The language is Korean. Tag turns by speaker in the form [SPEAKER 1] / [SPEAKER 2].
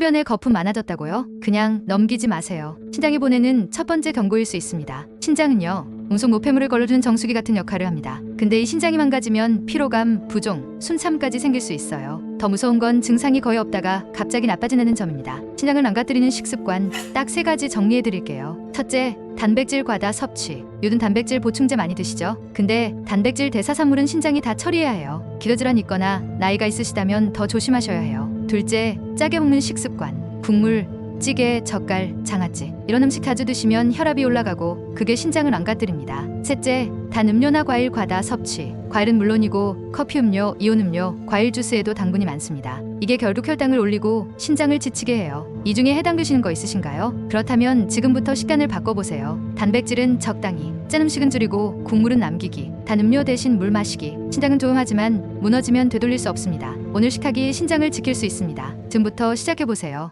[SPEAKER 1] 소변에 거품 많아졌다고요? 그냥 넘기지 마세요. 신장이 보내는 첫 번째 경고일 수 있습니다. 신장은요. 운송 노폐물을 걸러주는 정수기 같은 역할을 합니다. 근데 이 신장이 망가지면 피로감, 부종, 숨참까지 생길 수 있어요. 더 무서운 건 증상이 거의 없다가 갑자기 나빠지는 점입니다. 신장을 망가뜨리는 식습관 딱 세 가지 정리해 드릴게요. 첫째, 단백질 과다 섭취. 요즘 단백질 보충제 많이 드시죠? 근데 단백질 대사산물은 신장이 다 처리해야 해요. 기저질환 있거나 나이가 있으시다면 더 조심하셔야 해요. 둘째, 짜게 먹는 식습관. 국물, 찌개, 젓갈, 장아찌 이런 음식 자주 드시면 혈압이 올라가고 그게 신장을 망가뜨립니다. 셋째, 단 음료나 과일 과다 섭취. 과일은 물론이고 커피 음료, 이온 음료, 과일 주스에도 당분이 많습니다. 이게 결국 혈당을 올리고 신장을 지치게 해요. 이 중에 해당되시는 거 있으신가요? 그렇다면 지금부터 식단을 바꿔보세요. 단백질은 적당히, 짠 음식은 줄이고 국물은 남기기, 단 음료 대신 물 마시기. 신장은 조용하지만 무너지면 되돌릴 수 없습니다. 오늘 식탁이 신장을 지킬 수 있습니다. 지금부터 시작해보세요.